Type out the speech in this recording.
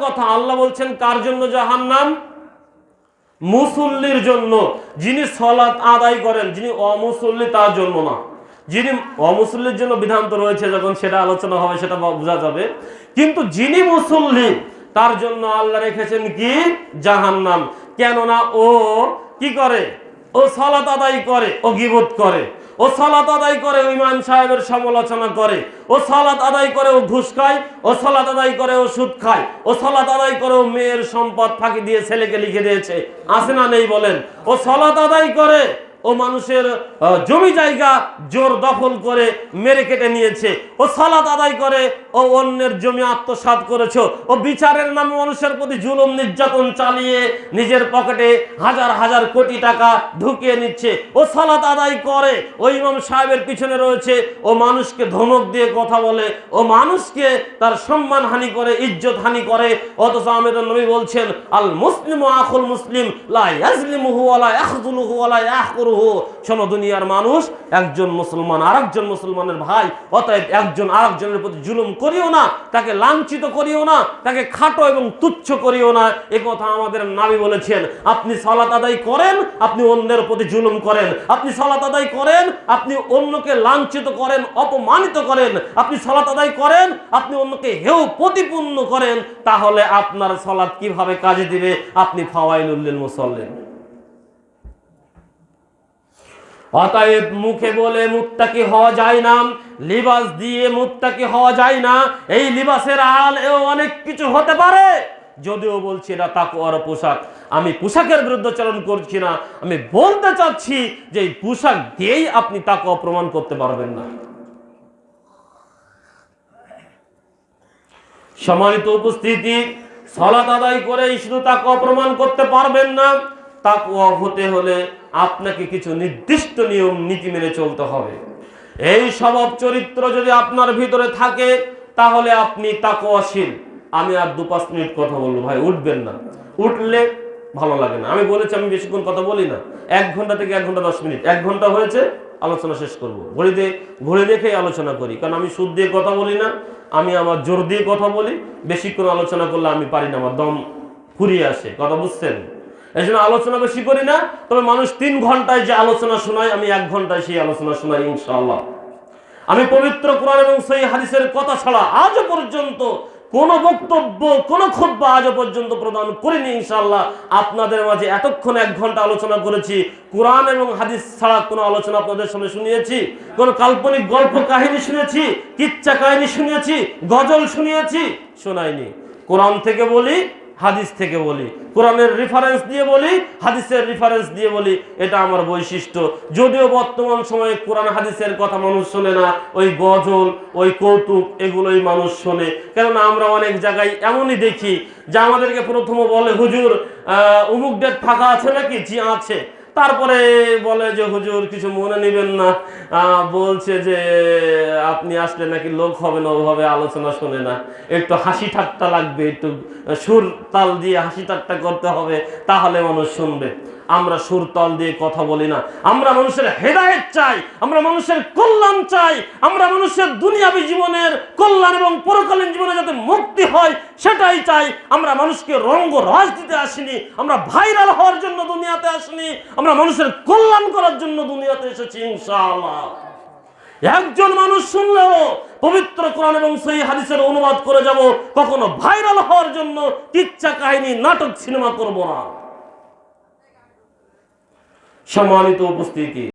কথা আল্লাহ বলছেন, কার জন্য জাহান্নাম? মুসল্লির জন্য। যিনি সলাৎ আদায় করেন, যিনি অমুসল্লি, তার জন্য না। যিনি অমুসল্লির জন্য বিধান তো রয়েছে, যখন সেটা আলোচনা হবে, সেটা বোঝা যাবে। কিন্তু যিনি মুসল্লি, তার জন্য আল্লাহ রেখেছেন কি? জাহান্নাম। কেননা ও কি করে? ও সালাত আদায় করে, ও গিবত করে। ও সালাত আদায় করে ইমাম সাহেবের সমালোচনা করে। ও সালাত আদায় করে ও ঘুষ খায়, ও সালাত আদায় করে ও সুদ খায়, ও সালাত আদায় করে ও মেয়ের সম্পদ ফাঁকি দিয়ে ছেলেকে লিখে দিয়েছে। আছে না নেই বলেন? ও সালাত আদায় করে। ও মানুষের জমি জায়গা জোর দখল করে মেরে কেটে নিয়েছে, ও সালাত আদায় করে, ও অন্যের জমি আত্মসাৎ করেছ, ও বিচারের নামে মানুষের প্রতি জুলুম, নির্যাতন চালিয়ে নিজের পকেটে হাজার হাজার কোটি টাকা ঢুকিয়ে নিচ্ছে, ও সালাত আদায় করে, ও ইমাম সাহেবের পিছনে রয়েছে, ও মানুষকে ধমক দিয়ে কথা বলে, ও মানুষকে তার সম্মান হানি করে, ইজ্জত হানি করে, অথচ আমের নবী বলছেন, আল মুসলিম আখুল মুসলিম, লা ইয়াজলিমুহু ওয়ালা ইয়াখযুলুহু ওয়ালা ইয়াহকুরুহু শোনো, দুনিয়ার মানুষ একজন মুসলমান আরেকজন মুসলমানের ভাই, অতএব একজন আরেকজনের প্রতি জুলুম করিও না, তাকে লাঞ্ছিত করিও না, তাকে খাটো এবং তুচ্ছ করিও না। এ কথা আমাদের নাবি বলেছেন, আপনি সালাত আদায় করেন, আপনি অন্যের প্রতি জুলুম করেন। আপনি সলাত আদায় করেন, আপনি অন্যকে লাঞ্ছিত করেন, অপমানিত করেন। আপনি সলাত আদায় করেন, আপনি অন্যকে হেউ প্রতিপূর্ণ করেন, তাহলে আপনার সালাত কীভাবে কাজে দিবে? আপনি ফাওয়াইলুল্লিল মুসল্লিন। অতএব মুখে বলে মুত্তাকি হওয়া যায় না, লিবাস দিয়ে মুত্তাকি হওয়া যায় না। এই লিবাসের আল এও অনেক কিছু হতে পারে। যদিও বলছি এটা তাকুয়ার পোশাক। আমি পোশাকের বিরুদ্ধাচরণ করছি না। আমি বলতে চাচ্ছি যে এই পোশাক দিয়েই আপনি তাকুয়া প্রমাণ করতে পারবেন না। সম্মানিত উপস্থিতি, সলাত আদায় করে শুধু তাকুয়া প্রমাণ করতে পারবেন না। তাকুয়া হতে হলে আপনাকে কিছু নির্দিষ্ট নিয়ম, নীতি মেনে চলতে হবে। এই স্বভাব চরিত্র যদি আপনার ভিতরে থাকে, তাহলে আপনি তাকুয়াশীল আমি আর দু পাঁচ মিনিট কথা বলব ভাই, উঠবেন না। উঠলে ভালো লাগে না। আমি বলেছি, আমি বেশিক্ষণ কথা বলি না। এক ঘণ্টা থেকে এক ঘণ্টা দশ মিনিট। এক ঘণ্টা হয়েছে, আলোচনা শেষ করব। ঘড়ি দিয়ে ঘড়ি দেখেই আলোচনা করি। কারণ আমি সুদ দিয়ে কথা বলি না, আমি আমার জোর দিয়ে কথা বলি। বেশিক্ষণ আলোচনা করলে আমি পারি না, আমার দম ফুরিয়ে আসে। কথা বুঝছেন? এই জন্য আলোচনা বেশি করি না, তবে মানুষ তিন ঘন্টায় যে আলোচনা শোনায়, আমি এক ঘন্টায় সেই আলোচনা শোনাই, ইনশাআল্লাহ। আমি পবিত্র কোরআন এবং সেই হাদিসের কথা ছাড়া আজও পর্যন্ত কোন বক্তব্য, কোন খুদ্া আজও পর্যন্ত প্রদান করিনি, ইনশাআল্লাহ। আপনাদের মাঝে এতক্ষণ এক ঘণ্টা আলোচনা করেছি, কোরআন এবং হাদিস ছাড়া কোনো আলোচনা আপনাদের সামনে শুনিয়েছি, কোন কাল্পনিক গল্প কাহিনী শুনেছি, কিচ্ছা কাহিনী শুনিয়েছি গজল শুনিয়েছি শোনাইনি। কোরআন থেকে বলি হাদিস থেকে বলি। কোরআনের রেফারেন্স দিয়ে বলি হাদিসের রেফারেন্স দিয়ে বলি এটা আমার বৈশিষ্ট্য। যদিও বর্তমান সময়ে কোরআন হাদিসের কথা মানুষ শোনে না ওই গজল ওই কৌতুক এগুলোই মানুষ শোনে। কেননা আমরা অনেক জায়গায় এমনই দেখি যে আমাদেরকে প্রথম বলে হুজুর আহ, ডেট ফাঁকা আছে নাকি? জি আছে। তারপরে বলে যে, হুজুর, কিছু মনে নেবেন না। বলছে যে, আপনি আসলে নাকি লোক হবে না ওভাবে আলোচনা শোনে না। একটু হাসি ঠাট্টা লাগবে, একটু সুর তাল দিয়ে হাসি ঠাট্টা করতে হবে, তাহলে মানুষ শুনবে। আমরা সুর তাল দিয়ে কথা বলি না। আমরা মানুষের হেদায়েত চাই, আমরা মানুষের কল্যাণ চাই, আমরা মানুষের দুনিয়াবী জীবনের কল্যাণ এবং পরকালীন জীবনে যাতে মুক্তি হয়, সেটাই চাই। আমরা মানুষকে রঙ্গ রস দিতে আসিনি, আমরা ভাইরাল হওয়ার জন্য দুনিয়াতে আসিনি, আমরা মানুষের কল্যাণ করার জন্য দুনিয়াতে এসেছি, ইনশাআল্লাহ। একজন মানুষ শুনলেও পবিত্র কোরআন এবং সেই হাদিসের অনুবাদ করে যাব, কখনো ভাইরাল হওয়ার জন্য কিচ্ছা কাহিনী, নাটক, সিনেমা করব না। সম্মানিত উপস্থিতি